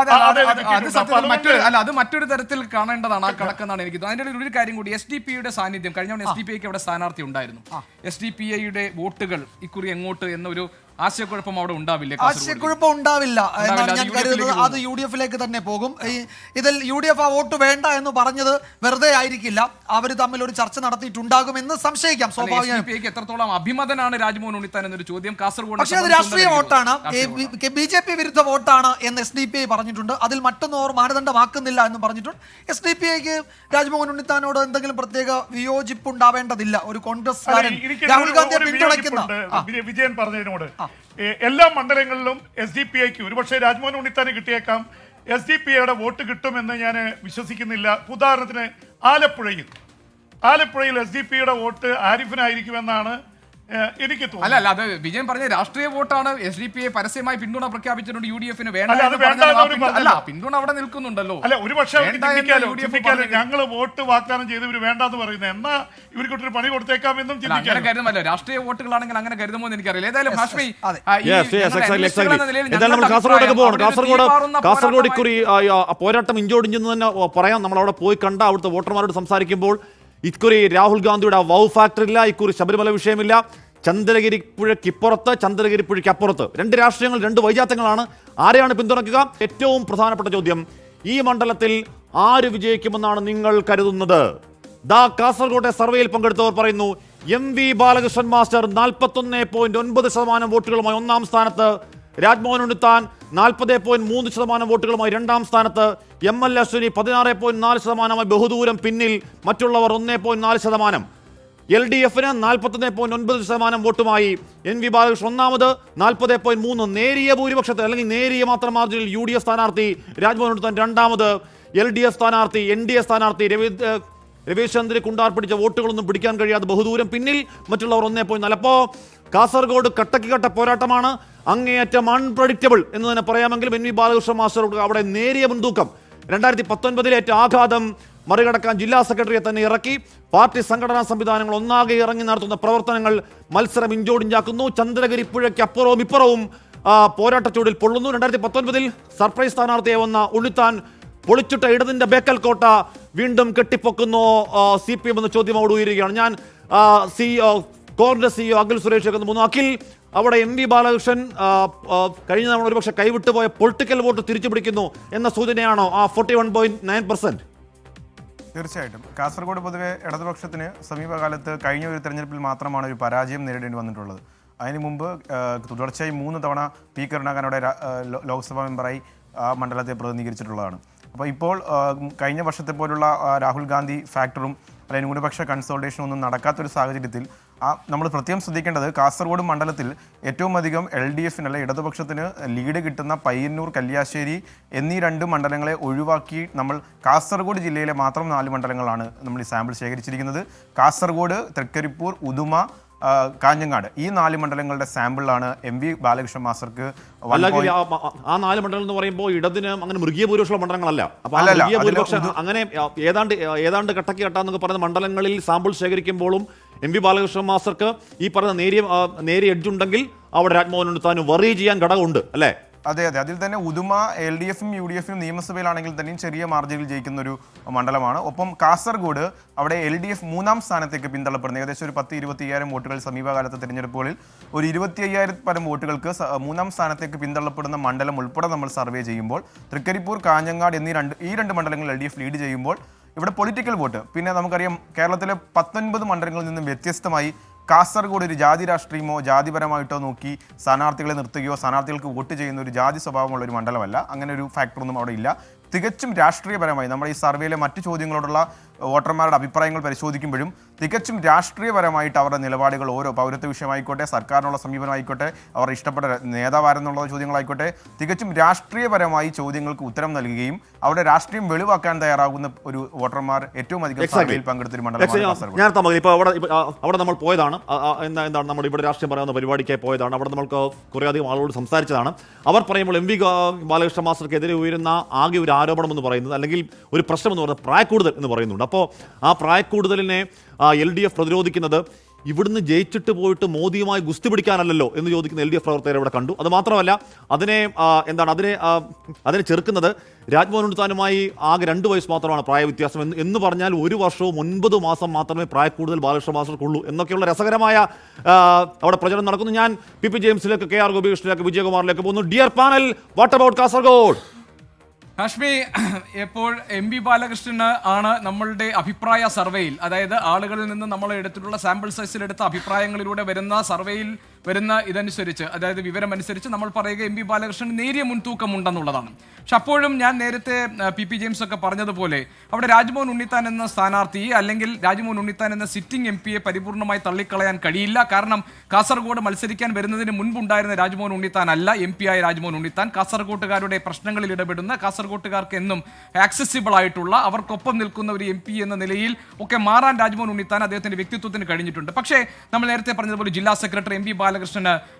അത് മറ്റൊരു അല്ല അത് മറ്റൊരു തരത്തിൽ കാണേണ്ടതാണ് ആ കണക്കെന്നാണ് എനിക്ക് തോന്നുന്നത്. അതിന്റെ ഒരു കാര്യം കൂടി എസ് ഡി പി യുടെ സാന്നിധ്യം. കഴിഞ്ഞ എസ് ഡി പി ഐക്ക് അവിടെ സ്ഥാനാർത്ഥി ഉണ്ടായിരുന്നു. എസ് ഡി പി ഐയുടെ വോട്ടുകൾ ഇക്കുറി എങ്ങോട്ട് എന്നൊരു ആശയക്കുഴപ്പം അവിടെ ഉണ്ടാവില്ല കാസർഗോഡ് ആശയക്കുഴപ്പം ഉണ്ടാവില്ല എന്നാണ് അത് ഞാൻ യു ഡി കരുതുന്നത്. എഫിലേക്ക് അത് യു ഡി എഫിലേക്ക് തന്നെ പോകും. ഈ ഇതിൽ യു ഡി എഫ് ആ വോട്ട് വേണ്ട എന്ന് പറഞ്ഞത് വെറുതെ ആയിരിക്കില്ല. അവർ തമ്മിൽ ഒരു ചർച്ച നടത്തിയിട്ടുണ്ടാകും എന്ന് സംശയിക്കാം സ്വാഭാവിക. സ്വാഭാവികം ഡി പി ഐക്ക് എത്രത്തോളം അഭിമതനാണ് രാജ്മോഹൻ ഉണ്ണിത്താൻ എന്നൊരു ചോദ്യം കാസർഗോഡ് പക്ഷേ അത് രാഷ്ട്രീയ വോട്ടാണ്. ബി ജെ പി വിരുദ്ധ വോട്ടാണ് എന്ന് എസ് ഡി പി ഐ പറഞ്ഞിട്ടുണ്ട്. അതിൽ മറ്റൊന്നും അവർ മാനദണ്ഡമാക്കുന്നില്ല എന്ന് പറഞ്ഞിട്ടുണ്ട്. എസ് ഡി പി ഐക്ക് രാജ്മോഹൻ ഉണ്ണിത്താനോട് എന്തെങ്കിലും പ്രത്യേക വിയോജിപ്പ് ഉണ്ടാവേണ്ടതില്ല ഒരു കോൺഗ്രസ് അല്ല, എനിക്ക് രാഹുൽ ഗാന്ധിയെ പിന്തുണയ്ക്കുന്ന വിജയൻ പറഞ്ഞതിനോട്. എല്ലാ മണ്ഡലങ്ങളിലും എസ് ഡി പി ഐക്ക് ഒരുപക്ഷെ രാജ്മോഹൻ ഉണ്ണിത്താന് കിട്ടിയേക്കാം. എസ് ഡി പി ഐയുടെ വോട്ട് കിട്ടുമെന്ന് ഞാൻ വിശ്വസിക്കുന്നില്ല. ഉദാഹരണത്തിന് ആലപ്പുഴയിൽ. ആലപ്പുഴയിൽ എസ് ഡി പിയുടെ വോട്ട് ആരിഫിനായിരിക്കുമെന്നാണ് എനിക്ക് അല്ല അല്ല അത് വിജയൻ പറഞ്ഞ രാഷ്ട്രീയ വോട്ടാണ്. എസ് ഡി പി എ പരസ്യമായി പിന്തുണ പ്രഖ്യാപിച്ചിട്ടുണ്ട് യു ഡി എഫിന്. വേണ്ട അല്ല, പിന്തുണ- അവിടെ നിൽക്കുന്നുണ്ടല്ലോ. അല്ല ഒരു പക്ഷേ. ഞങ്ങൾ വോട്ട് വാഗ്ദാനം ചെയ്ത് ഇവർ വേണ്ടെന്ന് പറയുന്നത്. എന്നാ ഇവർക്കൊരു പണി കൊടുത്തേക്കാമെന്നും എന്നും അങ്ങനെ കരുതുമല്ല രാഷ്ട്രീയ വോട്ടുകളാണെങ്കിൽ അങ്ങനെ കരുതുമോ എന്ന് എനിക്കറിയില്ല. ഏതായാലും ഹാഷ്മി കാസർഗോഡ് കാസർഗോഡ് ഇക്കുറി പോരാട്ടം ഇഞ്ചോടിഞ്ചെന്ന് തന്നെ പറയാം. നമ്മൾ അവിടെ പോയി കണ്ട അവിടുത്തെ വോട്ടർമാരോട് സംസാരിക്കുമ്പോൾ ഇക്കുറി രാഹുൽ ഗാന്ധിയുടെ ആ വൗ ഫാക്ടറില്ല ഇക്കുറി ശബരിമല വിഷയമില്ല. ചന്ദ്രഗിരി പുഴയ്ക്കിപ്പുറത്ത് ചന്ദ്രഗിരി പുഴയ്ക്ക് അപ്പുറത്ത് രണ്ട് രാഷ്ട്രീയങ്ങൾ രണ്ട് വൈജാത്യങ്ങളാണ്. ആരെയാണ് പിന്തുണയ്ക്കുക? ഏറ്റവും പ്രധാനപ്പെട്ട ചോദ്യം ഈ മണ്ഡലത്തിൽ ആര് വിജയിക്കുമെന്നാണ് നിങ്ങൾ കരുതുന്നത്? ദാ കാസർഗോട്ടെ സർവേയിൽ പങ്കെടുത്തവർ പറയുന്നു എം വി ബാലകൃഷ്ണൻ മാസ്റ്റർ നാൽപ്പത്തൊന്ന് പോയിന്റ് ഒൻപത് ശതമാനം വോട്ടുകളുമായി ഒന്നാം സ്ഥാനത്ത്. രാജ്മോഹൻ ഉണ്ണിത്താൻ നാൽപ്പത് പോയിന്റ് മൂന്ന് ശതമാനം വോട്ടുകളുമായി രണ്ടാം സ്ഥാനത്ത്. എം എൽ അശ്വിനി പതിനാറ് പോയിന്റ് നാല് ശതമാനമായി ബഹുദൂരം പിന്നിൽ. മറ്റുള്ളവർ ഒന്നേ പോയിന്റ് നാല് ശതമാനം. എൽ ഡി എഫിന് നാൽപ്പത്തൊന്ന് പോയിന്റ് ഒൻപത് ശതമാനം വോട്ടുമായി. എൻ വി ബാലകൃഷ്ണൻ ഒന്നാമത് നാൽപ്പത് പോയിന്റ് മൂന്ന്. നേരിയ ഭൂരിപക്ഷത്തിൽ അല്ലെങ്കിൽ നേരിയ മാത്രം മാർജിനിൽ യു ഡി എഫ് സ്ഥാനാർത്ഥി രാജ്മോഹൻ ഉടുത്തൻ രണ്ടാമത്. എൽ ഡി എഫ് സ്ഥാനാർത്ഥി എൻ ഡി എ സ്ഥാനാർത്ഥി രവി ഏഹ്, രവീശ് ചന്ദ്ര കുണ്ടാർ പിടിച്ച വോട്ടുകളൊന്നും പിടിക്കാൻ കഴിയാതെ ബഹുദൂരം. പിന്നിൽ മറ്റുള്ളവർ ഒന്നേ പോയിന്റ് നല്ലപ്പോ കാസർഗോഡ് കട്ടക്ക് കട്ട പോരാട്ടമാണ്. അങ്ങേയറ്റം അൺപ്രഡിക്റ്റബിൾ എന്ന് തന്നെ പറയാമെങ്കിലും എൻ വി ബാലകൃഷ്ണൻ മാസ്റ്റർ അവിടെ നേരിയ മുൻതൂക്കം. രണ്ടായിരത്തി പത്തൊൻപതിലേറ്റ ആഘാതം മറികടക്കാൻ ജില്ലാ സെക്രട്ടറിയെ തന്നെ ഇറക്കി. പാർട്ടി സംഘടനാ സംവിധാനങ്ങൾ ഒന്നാകെ ഇറങ്ങി നടത്തുന്ന പ്രവർത്തനങ്ങൾ മത്സരം ഇഞ്ചോടിഞ്ചാക്കുന്നു. ചന്ദ്രഗിരി പുഴയ്ക്ക് അപ്പുറവും ഇപ്പുറവും പോരാട്ടച്ചൂടിൽ പൊള്ളുന്നു. രണ്ടായിരത്തി പത്തൊൻപതിൽ സർപ്രൈസ് സ്ഥാനാർത്ഥിയെ വന്ന ഉള്ളിത്താൻ പൊളിച്ചിട്ട ഇടതിന്റെ ബേക്കൽ കോട്ട വീണ്ടും കെട്ടിപ്പൊക്കുന്നു. സി പി എം എന്ന ചോദ്യമോട് ഉയരുകയാണ്. ഞാൻ C Congress CEO Akhil Suresh മൂന്ന് അഖിൽ അവിടെ എം വി ബാലകൃഷ്ണൻ കഴിഞ്ഞ തവണ ഒരുപക്ഷെ കൈവിട്ടുപോയ പൊളിറ്റിക്കൽ വോട്ട് തിരിച്ചു പിടിക്കുന്നു എന്ന സൂചനയാണോ ആ forty one point nine percent തീർച്ചയായിട്ടും. കാസർഗോഡ് പൊതുവെ ഇടതുപക്ഷത്തിന് സമീപകാലത്ത് കഴിഞ്ഞ ഒരു തെരഞ്ഞെടുപ്പിൽ മാത്രമാണ് ഒരു പരാജയം നേരിടേണ്ടി വന്നിട്ടുള്ളത്. അതിന് മുമ്പ് തുടർച്ചയായി മൂന്ന് തവണ പി കരുണാകരനോടെ ലോക്സഭാ മെമ്പറായി ആ മണ്ഡലത്തെ പ്രതിനിധീകരിച്ചിട്ടുള്ളതാണ്. അപ്പോൾ ഇപ്പോൾ കഴിഞ്ഞ വർഷത്തെ പോലുള്ള രാഹുൽ ഗാന്ധി ഫാക്ടറും അല്ലെങ്കിൽ ന്യൂനപക്ഷ കൺസൾട്ടേഷൻ ഒന്നും നടക്കാത്തൊരു സാഹചര്യത്തിൽ ആ നമ്മൾ പ്രത്യേകം ശ്രദ്ധിക്കേണ്ടത് കാസർഗോഡ് മണ്ഡലത്തിൽ ഏറ്റവും അധികം എൽ ഡി എഫിന് അല്ലെ ഇടതുപക്ഷത്തിന് ലീഡ് കിട്ടുന്ന പയ്യന്നൂർ കല്യാശ്ശേരി എന്നീ രണ്ട് മണ്ഡലങ്ങളെ ഒഴിവാക്കി നമ്മൾ കാസർഗോഡ് ജില്ലയിലെ മാത്രം നാല് മണ്ഡലങ്ങളാണ് നമ്മൾ ഈ സാമ്പിൾ ശേഖരിച്ചിരിക്കുന്നത്. കാസർഗോഡ് തൃക്കരിപ്പൂർ ഉദുമ കാഞ്ഞങ്ങാട്. ഈ നാല് മണ്ഡലങ്ങളുടെ സാമ്പിളാണ് എം വി ബാലകൃഷ്ണ മാസ്റ്റർക്ക് ആ- നാല് മണ്ഡലം എന്ന് പറയുമ്പോൾ ഇടതിന് അങ്ങനെ മൃഗീയ ഭൂരിപക്ഷമുള്ള മണ്ഡലങ്ങളല്ല. അപ്പൊ മൃഗീയ ഭൂരിപക്ഷം അങ്ങനെ ഏതാണ്ട് ഏതാണ്ട് കട്ടക്ക് കെട്ടാന്നൊക്കെ പറയുന്ന മണ്ഡലങ്ങളിൽ സാമ്പിൾ ശേഖരിക്കുമ്പോഴും എം വി ബാലകൃഷ്ണൻ മാസ്റ്റർക്ക് ഈ പറഞ്ഞ നേരിയ നേരിയ എഡ്ജ് ഉണ്ടെങ്കിൽ അവിടെ രാജ്മോഹൻ ഉണ്ണിത്താനും വറി ചെയ്യാൻ ഘടകമുണ്ട് അല്ലേ? അതെ അതെ. അതിൽ തന്നെ ഉദുമ എൽ ഡി എഫും യു ഡി എഫും നിയമസഭയിലാണെങ്കിൽ തന്നെയും ചെറിയ മാർജിനിൽ ജയിക്കുന്ന ഒരു മണ്ഡലമാണ്. ഒപ്പം കാസർഗോഡ് അവിടെ എൽ ഡി എഫ് മൂന്നാം സ്ഥാനത്തേക്ക് പിന്തള്ളപ്പെടുന്നു. ഏകദേശം ഒരു പത്ത് ഇരുപത്തി അയ്യായിരം വോട്ടുകൾ സമീപകാലത്തെ തെരഞ്ഞെടുപ്പുകളിൽ. ഒരു ഇരുപത്തി അയ്യായിരം പരം വോട്ടുകൾക്ക് മൂന്നാം സ്ഥാനത്തേക്ക് പിന്തള്ളപ്പെടുന്ന മണ്ഡലം ഉൾപ്പെടെ നമ്മൾ സർവേ ചെയ്യുമ്പോൾ തൃക്കരിപ്പൂർ കാഞ്ഞങ്ങാട് എന്നീ രണ്ട് ഈ രണ്ട് മണ്ഡലങ്ങൾ എൽ ഡി എഫ് ലീഡ് ചെയ്യുമ്പോൾ ഇവിടെ പൊളിറ്റിക്കൽ വോട്ട്. പിന്നെ നമുക്കറിയാം കേരളത്തിലെ പത്തൊൻപത് മണ്ഡലങ്ങളിൽ നിന്നും വ്യത്യസ്തമായി കാസർഗോഡ് ഒരു ജാതി രാഷ്ട്രീയമോ ജാതിപരമായിട്ടോ നോക്കി സ്ഥാനാർത്ഥികളെ നിർത്തുകയോ സ്ഥാനാർത്ഥികൾക്ക് വോട്ട് ചെയ്യുന്ന ഒരു ജാതി സ്വഭാവമുള്ള ഒരു മണ്ഡലമല്ല. അങ്ങനെ ഒരു ഫാക്ടറൊന്നും അവിടെ ഇല്ല. തികച്ചും രാഷ്ട്രീയപരമായി നമ്മുടെ ഈ സർവേയിലെ മറ്റു ചോദ്യങ്ങളോടുള്ള വോട്ടർമാരുടെ അഭിപ്രായങ്ങൾ പരിശോധിക്കുമ്പോഴും തികച്ചും രാഷ്ട്രീയപരമായിട്ട് അവരുടെ നിലപാടുകൾ ഓരോ പൗരത്വ വിഷയമായിക്കോട്ടെ സർക്കാരിനുള്ള സമീപനമായിക്കോട്ടെ അവർ ഇഷ്ടപ്പെട്ട നേതാവാരെന്നുള്ള ചോദ്യങ്ങളായിക്കോട്ടെ തികച്ചും രാഷ്ട്രീയപരമായി ചോദ്യങ്ങൾക്ക് ഉത്തരം നൽകുകയും അവരുടെ രാഷ്ട്രീയം വെളിവാക്കാൻ തയ്യാറാകുന്ന ഒരു വോട്ടർമാർ ഏറ്റവും അധികം. സർവേയിൽ പങ്കെടുത്തൊരു മണ്ഡലമാണ് ഞാൻ ഇപ്പോൾ അവിടെ നമ്മൾ പോയതാണ്. എന്താണ് നമ്മൾ ഇവിടെ രാഷ്ട്രീയം പറയുന്ന പരിപാടിക്കായി പോയതാണ്. അവിടെ നമ്മൾക്ക് കുറേ അധികം ആളുകളോട് സംസാരിച്ചതാണ്. അവർ പറയുമ്പോൾ എം വി ബാലകൃഷ്ണ മാസ്റ്റർക്കെതിരെ ഉയരുന്ന ആകെ ഒരു ആരോപണം എന്ന് പറയുന്നത് അല്ലെങ്കിൽ ഒരു പ്രശ്നം എന്ന് പറയുന്നത് പ്രായക്കൂടുതൽ എന്ന് പറയുന്നുണ്ട്. അപ്പോൾ ആ പ്രായക്കൂടുതലിനെ എൽ ഡി എഫ് പ്രതിരോധിക്കുന്നത് ഇവിടുന്ന് ജയിച്ചിട്ട് പോയിട്ട് മോദിയുമായി ഗുസ്തി പിടിക്കാനല്ലല്ലോ എന്ന് ചോദിക്കുന്ന എൽ ഡി എഫ് പ്രവർത്തകരെ ഇവിടെ കണ്ടു. അത് മാത്രമല്ല അതിനെ എന്താണ് അതിനെ അതിനെ ചെറുക്കുന്നത് രാജ്മോഹൻ ഉണ്ണിത്താനുമായി ആകെ രണ്ട് വയസ്സ് മാത്രമാണ് പ്രായവ്യത്യാസം എന്ന് എന്ന് പറഞ്ഞാൽ ഒരു വർഷവും ഒൻപത് മാസം മാത്രമേ പ്രായ കൂടുതൽ ബാലകൃഷ്ണ മാസ്റ്റർക്കുള്ളൂ എന്നൊക്കെയുള്ള രസകരമായ അവിടെ പ്രചരണം നടക്കുന്നു. ഞാൻ പി പി ജെയിംസിലേക്ക് കെ ആർ ഗോപികൃഷ്ണനിലേക്ക് വിജയകുമാറിലേക്ക് പോകുന്നു. Dear panel what about Kasaragod? Hashmi ഇപ്പോൾ എം ബി ബാലകൃഷ്ണന് ആണ് നമ്മളുടെ അഭിപ്രായ സർവേയിൽ? അതായത് ആളുകളിൽ നിന്ന് നമ്മൾ എടുത്തിട്ടുള്ള സാമ്പിൾ സൈസിൽ എടുത്ത അഭിപ്രായങ്ങളിലൂടെ വരുന്ന സർവേയിൽ വരുന്ന ഇതനുസരിച്ച് അതായത് വിവരം അനുസരിച്ച് നമ്മൾ പറയുക എം പി ബാലകൃഷ്ണൻ നേരിയ മുൻതൂക്കം ഉണ്ടെന്നുള്ളതാണ് പക്ഷെ അപ്പോഴും ഞാൻ നേരത്തെ പി പി ജെയിംസ് ഒക്കെ പറഞ്ഞതുപോലെ അവിടെ രാജ്മോഹൻ ഉണ്ണിത്താൻ എന്ന സ്ഥാനാർത്ഥി അല്ലെങ്കിൽ രാജ്മോഹൻ ഉണ്ണിത്താൻ എന്ന സിറ്റിംഗ് എം പിയെ പരിപൂർണമായി തള്ളിക്കളയാൻ കഴിയില്ല. കാരണം കാസർഗോഡ് മത്സരിക്കാൻ വരുന്നതിന് മുൻപുണ്ടായിരുന്ന രാജ്മോഹൻ ഉണ്ണിത്താൻ അല്ല എം പി ആയ രാജ്മോഹൻ ഉണ്ണിത്താൻ. കാസർഗോട്ടുകാരുടെ പ്രശ്നങ്ങളിൽ ഇടപെടുന്ന കാസർഗോട്ടുകാർക്ക് എന്നും ആക്സസിബിൾ ആയിട്ടുള്ള അവർക്കൊപ്പം നിൽക്കുന്ന ഒരു എം പി എന്ന നിലയിൽ ഒക്കെ മാറാൻ രാജ്മോഹൻ ഉണ്ണിത്താൻ അദ്ദേഹത്തിന്റെ വ്യക്തിത്വത്തിന് കഴിഞ്ഞിട്ടുണ്ട്. പക്ഷേ നമ്മൾ നേരത്തെ പറഞ്ഞതുപോലെ ജില്ലാ സെക്രട്ടറി എം പി ബാലകൃഷ്ണന്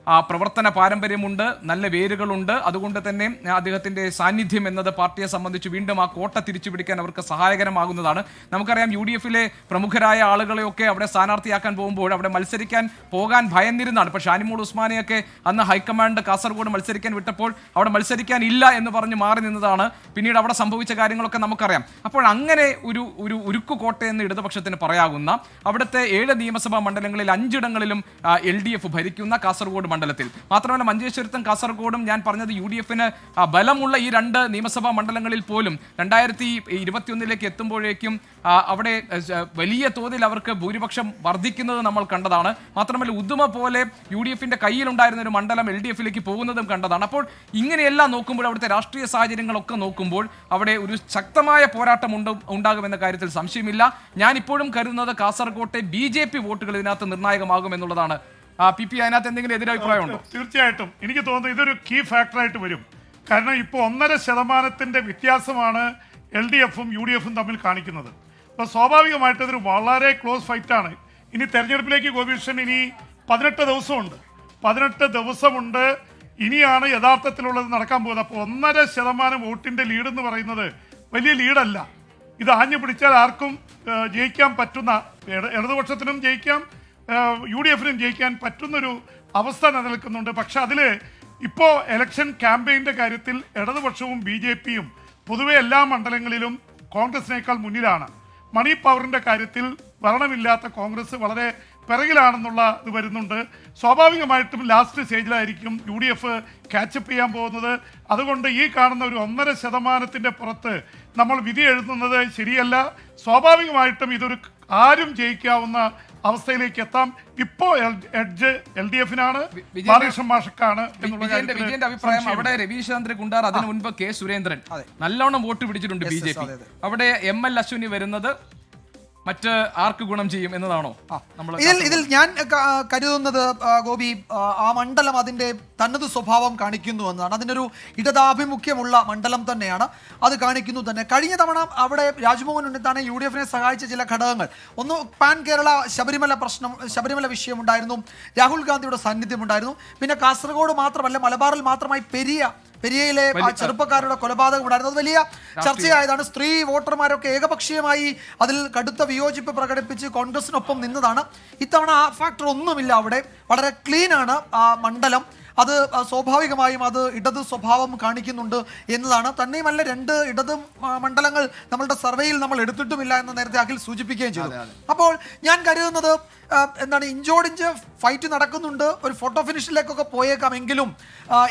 ആ, പ്രവർത്തന പാരമ്പര്യമുണ്ട് നല്ല വേരുകളുണ്ട്. അതുകൊണ്ട് തന്നെ അദ്ദേഹത്തിന്റെ സാന്നിധ്യം എന്നത് പാർട്ടിയെ സംബന്ധിച്ച് വീണ്ടും ആ കോട്ട തിരിച്ചു പിടിക്കാൻ അവർക്ക് സഹായകരമാകുന്നതാണ്. നമുക്കറിയാം യു ഡി എഫിലെ പ്രമുഖരായ ആളുകളെയൊക്കെ അവിടെ സ്ഥാനാർത്ഥിയാക്കാൻ പോകുമ്പോൾ അവിടെ മത്സരിക്കാൻ പോകാൻ ഭയന്നിരുന്നാണ്. പക്ഷേ ഷാനിമോൾ ഉസ്മാനെയൊക്കെ അന്ന് ഹൈക്കമാൻഡ് കാസർഗോഡ് മത്സരിക്കാൻ വിട്ടപ്പോൾ അവിടെ മത്സരിക്കാൻ ഇല്ല എന്ന് പറഞ്ഞ് മാറി നിന്നതാണ്. പിന്നീട് അവിടെ സംഭവിച്ച കാര്യങ്ങളൊക്കെ നമുക്കറിയാം. അപ്പോൾ അങ്ങനെ ഒരു ഒരു ഉരുക്കു കോട്ടയെന്ന് ഇടതുപക്ഷത്തിന് പറയാവുന്ന അവിടുത്തെ ഏഴ് നിയമസഭാ മണ്ഡലങ്ങളിൽ അഞ്ചിടങ്ങളിലും എൽ ഡി എഫ് ഭരിക്കുന്ന കാസർഗോഡ് മണ്ഡലത്തിൽ. മാത്രമല്ല മഞ്ചേശ്വരത്തും കാസർഗോഡും ഞാൻ പറഞ്ഞത് യു ഡി എഫിന് ബലമുള്ള ഈ രണ്ട് നിയമസഭാ മണ്ഡലങ്ങളിൽ പോലും രണ്ടായിരത്തി ഇരുപത്തിയൊന്നിലേക്ക് എത്തുമ്പോഴേക്കും അവിടെ വലിയ തോതിൽ അവർക്ക് ഭൂരിപക്ഷം വർദ്ധിക്കുന്നത് നമ്മൾ കണ്ടതാണ്. മാത്രമല്ല ഉദുമ പോലെ യു ഡി എഫിന്റെ കയ്യിലുണ്ടായിരുന്ന ഒരു മണ്ഡലം എൽ ഡി എഫിലേക്ക് പോകുന്നതും കണ്ടതാണ്. അപ്പോൾ ഇങ്ങനെയെല്ലാം നോക്കുമ്പോൾ അവിടുത്തെ രാഷ്ട്രീയ സാഹചര്യങ്ങളൊക്കെ നോക്കുമ്പോൾ അവിടെ ഒരു ശക്തമായ പോരാട്ടം ഉണ്ട് ഉണ്ടാകുമെന്ന കാര്യത്തിൽ സംശയമില്ല. ഞാനിപ്പോഴും കരുതുന്നത് കാസർകോട്ടെ ബി ജെ പി വോട്ടുകൾ ഇതിനകത്ത് നിർണായകമാകും എന്നുള്ളതാണ് പി പി അതിനകത്ത് എന്തെങ്കിലും എതിരഭിപ്രായം ഉണ്ടോ തീർച്ചയായിട്ടും. എനിക്ക് തോന്നുന്നു ഇതൊരു കീ ഫാക്ടറായിട്ട് വരും. കാരണം ഇപ്പോൾ ഒന്നര ശതമാനത്തിന്റെ വ്യത്യാസമാണ് എൽ ഡി എഫും യു ഡി എഫും തമ്മിൽ കാണിക്കുന്നത്. അപ്പോൾ സ്വാഭാവികമായിട്ട് ഇതൊരു വളരെ ക്ലോസ് ഫൈറ്റ് ആണ്. ഇനി തെരഞ്ഞെടുപ്പിലേക്ക് ഗോപീഷൻ ഇനി പതിനെട്ട് ദിവസമുണ്ട്. പതിനെട്ട് ദിവസമുണ്ട്. ഇനിയാണ് യഥാർത്ഥത്തിലുള്ളത് നടക്കാൻ പോകുന്നത്. അപ്പോൾ ഒന്നര ശതമാനം വോട്ടിന്റെ ലീഡ് എന്ന് പറയുന്നത് വലിയ ലീഡല്ല ഇത് ആഞ്ഞു പിടിച്ചാൽ ആർക്കും ജയിക്കാൻ പറ്റുന്ന ഇട- ഇടതുപക്ഷത്തിനും ജയിക്കാം യു ഡി എഫിനും ജയിക്കാൻ പറ്റുന്നൊരു അവസ്ഥ നിലനിൽക്കുന്നുണ്ട്. പക്ഷെ അതിൽ ഇപ്പോൾ എലക്ഷൻ ക്യാമ്പയിന്റെ കാര്യത്തിൽ ഇടതുപക്ഷവും ബി ജെ പിയും പൊതുവെ എല്ലാ മണ്ഡലങ്ങളിലും കോൺഗ്രസിനേക്കാൾ മുന്നിലാണ്. മണി പവറിന്റെ കാര്യത്തിൽ ഭരണമില്ലാത്ത കോൺഗ്രസ് വളരെ പിറകിലാണെന്നുള്ള ഇത് വരുന്നുണ്ട്. സ്വാഭാവികമായിട്ടും last സ്റ്റേജിലായിരിക്കും U D F catch up ചെയ്യാൻ പോകുന്നത്. അതുകൊണ്ട് ഈ കാണുന്ന ഒരു ഒന്നര ശതമാനത്തിന്റെ പുറത്ത് നമ്മൾ വിധി എഴുതുന്നത് ശരിയല്ല. സ്വാഭാവികമായിട്ടും ഇതൊരു ആരും ജയിക്കാവുന്ന അവസ്ഥയിലേക്ക് എത്താം. ഇപ്പോ എഡ്ജ് എൽ ഡി എഫിനാണ് വിജയന്റെ- ബാലകൃഷ്ണൻ മാഷക്കാണ് എന്നുള്ള വിജയന്റെ അഭിപ്രായം. അവിടെ രവീശ് കുണ്ടാർ അതിനു മുൻപ് കെ സുരേന്ദ്രൻ. നല്ലോണം വോട്ട് പിടിച്ചിട്ടുണ്ട് ബി ജെ പി. അവിടെ എം എൽ അശ്വിനി വരുന്നത് മറ്റ് ആർക്ക് ഗുണം ചെയ്യും എന്നതാണോ? നമ്മൾ ഇതിൽ ഇതിൽ ഞാൻ കരുതുന്നത് ഗോപി ആ, മണ്ഡലം അതിന്റെ തനത് സ്വഭാവം കാണിക്കുന്നു എന്നതാണ്. അതിനൊരു ഇടതാഭിമുഖ്യമുള്ള മണ്ഡലം തന്നെയാണ് അത് കാണിക്കുന്നു തന്നെ. കഴിഞ്ഞ തവണ അവിടെ രാജ്മോഹൻ ഉണ്ണിത്താനെ യു ഡി എഫിനെ സഹായിച്ച ചില ഘടകങ്ങൾ. ഒന്ന് പാൻ കേരള ശബരിമല പ്രശ്നം ശബരിമല വിഷയമുണ്ടായിരുന്നു. രാഹുൽ ഗാന്ധിയുടെ സാന്നിധ്യം ഉണ്ടായിരുന്നു. പിന്നെ കാസർഗോഡ് മാത്രമല്ല മലബാറിൽ മാത്രമായി പെരിയ പെരിയയിലെ ആ ചെറുപ്പക്കാരുടെ കൊലപാതകം ഉണ്ടായിരുന്നു അത് വലിയ ചർച്ചയായതാണ്. സ്ത്രീ വോട്ടർമാരൊക്കെ ഏകപക്ഷീയമായി അതിൽ കടുത്ത വിയോജിപ്പ് പ്രകടിപ്പിച്ച് കോൺഗ്രസിനൊപ്പം നിന്നതാണ്. ഇത്തവണ ആ ഫാക്ടർ ഒന്നുമില്ല അവിടെ. വളരെ ക്ലീൻ ആണ് ആ മണ്ഡലം. അത് സ്വാഭാവികമായും അത് ഇടത് സ്വഭാവം കാണിക്കുന്നുണ്ട് എന്നതാണ്. തന്നെയുമല്ല രണ്ട് ഇടത് മണ്ഡലങ്ങൾ നമ്മളുടെ സർവേയിൽ നമ്മൾ എടുത്തിട്ടുമില്ല എന്ന് നേരത്തെ അഖിൽ സൂചിപ്പിക്കുകയും ചെയ്തു. അപ്പോൾ ഞാൻ കരുതുന്നത് എന്താണ് ഇഞ്ചോടിഞ്ച് ഫൈറ്റ് നടക്കുന്നുണ്ട് ഒരു ഫോട്ടോ ഫിനിഷിലേക്കൊക്കെ പോയേക്കാം എങ്കിലും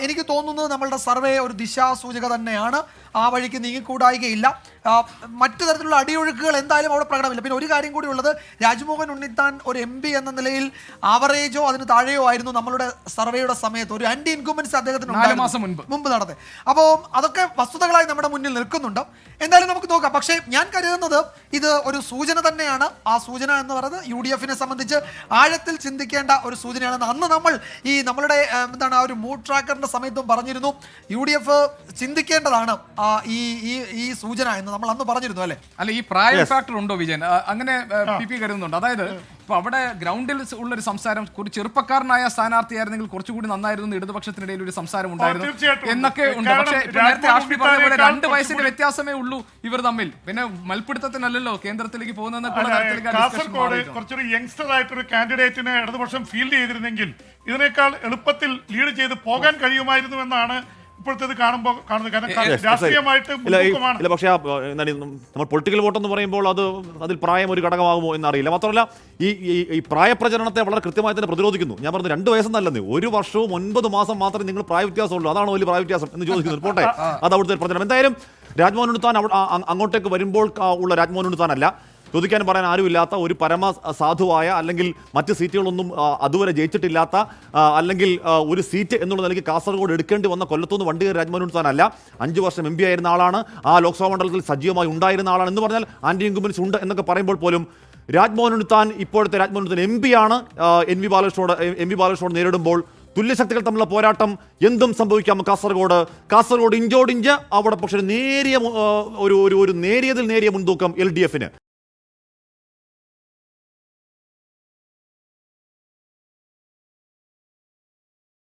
എനിക്ക് തോന്നുന്നത് നമ്മളുടെ സർവേ ഒരു ദിശാസൂചക തന്നെയാണ്. ആ വഴിക്ക് നീങ്ങിക്കൂടായികയില്ല. മറ്റു തരത്തിലുള്ള അടിയൊഴുക്കുകൾ എന്തായാലും അവിടെ പ്രകടമില്ല പിന്നെ ഒരു കാര്യം കൂടി ഉള്ളത് രാജ്മോഹൻ ഉണ്ണിത്താൻ ഒരു എം പി എന്ന നിലയിൽ ആവറേജോ അതിന് താഴെയോ ആയിരുന്നു നമ്മളുടെ സർവേയുടെ സമയത്ത്. ഒരു ആന്റി ഇൻകുമൻസ് അദ്ദേഹത്തിന് മാസം മുൻപ്. മുമ്പ് നടന്നത്. അപ്പോൾ അതൊക്കെ വസ്തുതകളായി നമ്മുടെ മുന്നിൽ നിൽക്കുന്നുണ്ട്. എന്തായാലും നമുക്ക് നോക്കാം. പക്ഷേ ഞാൻ കരുതുന്നത് ഇത് ഒരു സൂചന തന്നെയാണ്. ആ സൂചന എന്ന് പറയുന്നത് യു ഡി എഫിനെ സംബന്ധിച്ച് ആഴത്തിൽ ചിന്തിക്കേണ്ട ഒരു സൂചനയാണെന്ന് അന്ന് നമ്മൾ ഈ നമ്മളുടെ എന്താണ് ആ ഒരു മൂഡ് ട്രാക്കറിന്റെ സമയത്തും പറഞ്ഞിരുന്നു. യു ഡി എഫ് ചിന്തിക്കേണ്ടതാണ്. ഈ ഈ ഈ സൂചന എന്ന് നമ്മൾ അന്ന് പറഞ്ഞിരുന്നു അല്ലേ? അല്ല ഈ പ്രായ ഫാക്ടർ ഉണ്ടോ വിജയൻ? അങ്ങനെ പി പി കരുതുന്നുണ്ട്. അതായത് ഇപ്പൊ അവിടെ ഗ്രൗണ്ടിൽ ഉള്ള ഒരു സംസാരം ഒരു ചെറുപ്പക്കാരനായ സ്ഥാനാർത്ഥിയായിരുന്നെങ്കിൽ കുറച്ചുകൂടി നന്നായിരുന്നു എന്ന് ഇടതുപക്ഷത്തിനിടയിൽ ഒരു സംസാരം ഉണ്ടായിരുന്നു എന്നൊക്കെ ഉണ്ട്. കാരണം പക്ഷേ നേരത്തെ ആഷ്മി പറഞ്ഞ പോലെ രണ്ട് വയസ്സിന്റെ വ്യത്യാസമേ ഉള്ളൂ ഇവർ തമ്മിൽ. പിന്നെ മൽപ്പിടുത്തത്തിനല്ലല്ലോ കേന്ദ്രത്തിലേക്ക് പോകുന്ന കാസർഗോഡ് കുറച്ചൊരു യങ്സ്റ്റർ ആയിട്ടൊരു കാൻഡിഡേറ്റിനെ ഇടതുപക്ഷം ഫീൽഡ് ചെയ്തിരുന്നെങ്കിൽ ഇതിനേക്കാൾ എളുപ്പത്തിൽ ലീഡ് ചെയ്ത് പോകാൻ കഴിയുമായിരുന്നു എന്നാണ് ഇപ്പോഴത്തേത് കാണുമ്പോൾ കാണുന്നത് കാരണം രാഷ്ട്രീയമായിട്ട് ഇല്ല പക്ഷേ എന്താണ് നമ്മൾ പൊളിറ്റിക്കൽ വോട്ട് എന്ന് പറയുമ്പോൾ അത് അതിൽ പ്രായം ഒരു ഘടകമാകുമോ എന്നറിയില്ല. മാത്രമല്ല ഈ ഈ- പ്രായപ്രചരണത്തെ വളരെ കൃത്യമായി തന്നെ പ്രതിരോധിക്കുന്നു. ഞാൻ പറഞ്ഞത് രണ്ട് വയസ്സെന്നല്ലെന്ന്. ഒരു വർഷവും ഒൻപത് മാസം മാത്രമേ നിങ്ങൾ പ്രായ വ്യത്യാസമുള്ളൂ അതാണോ വലിയ പ്രായവ്യത്യാസം എന്ന് ചോദിക്കുന്നത്. പോട്ടെ അത് അവിടുത്തെ പ്രചരണം. എന്തായാലും രാജ്മോഹൻ ഉണ്ണിത്താൻ അങ്ങോട്ടേക്ക് വരുമ്പോൾ ഉള്ള രാജ്മോഹൻ ഉണ്ണിത്താനല്ല. ചോദിക്കാൻ പറയാൻ ആരുമില്ലാത്ത ഒരു പരമ സാധുവായ അല്ലെങ്കിൽ മറ്റ് സീറ്റുകളൊന്നും അതുവരെ ജയിച്ചിട്ടില്ലാത്ത അല്ലെങ്കിൽ ഒരു സീറ്റ് എന്നുള്ള നിലയ്ക്ക് കാസർഗോഡ് എടുക്കേണ്ടി വന്ന കൊല്ലത്തുനിന്ന് വണ്ടി കയറി രാജ്മോഹൻ അല്ല അഞ്ച് വർഷം എം പി ആയിരുന്ന ആളാണ്. ആ ലോക്സഭാ മണ്ഡലത്തിൽ സജീവമായി ഉണ്ടായിരുന്ന ആളാണ് എന്ന് പറഞ്ഞാൽ ആന്റി ഇൻകുമ്പൻസ് ഉണ്ട് എന്നൊക്കെ പറയുമ്പോൾ പോലും രാജ്മോഹൻ ഉണ്ണിത്താൻ ഇപ്പോഴത്തെ രാജ്മോഹൻ ഉണ്ണിത്താൻ എം പി ആണ്. ആ, എൻ വി ബാലകൃഷ്ണോട് എം വി ബാലകൃഷ്ണോട് നേരിടുമ്പോൾ തുല്യശക്തികൾ തമ്മിലുള്ള പോരാട്ടം എന്തും സംഭവിക്കാം കാസർഗോഡ്. കാസർഗോഡ് ഇഞ്ചോടിഞ്ച് അവിടെ പക്ഷേ നേരിയ ഒരു ഒരു നേരിയതിൽ നേരിയ മുൻതൂക്കം എൽ ഡി എഫിന്.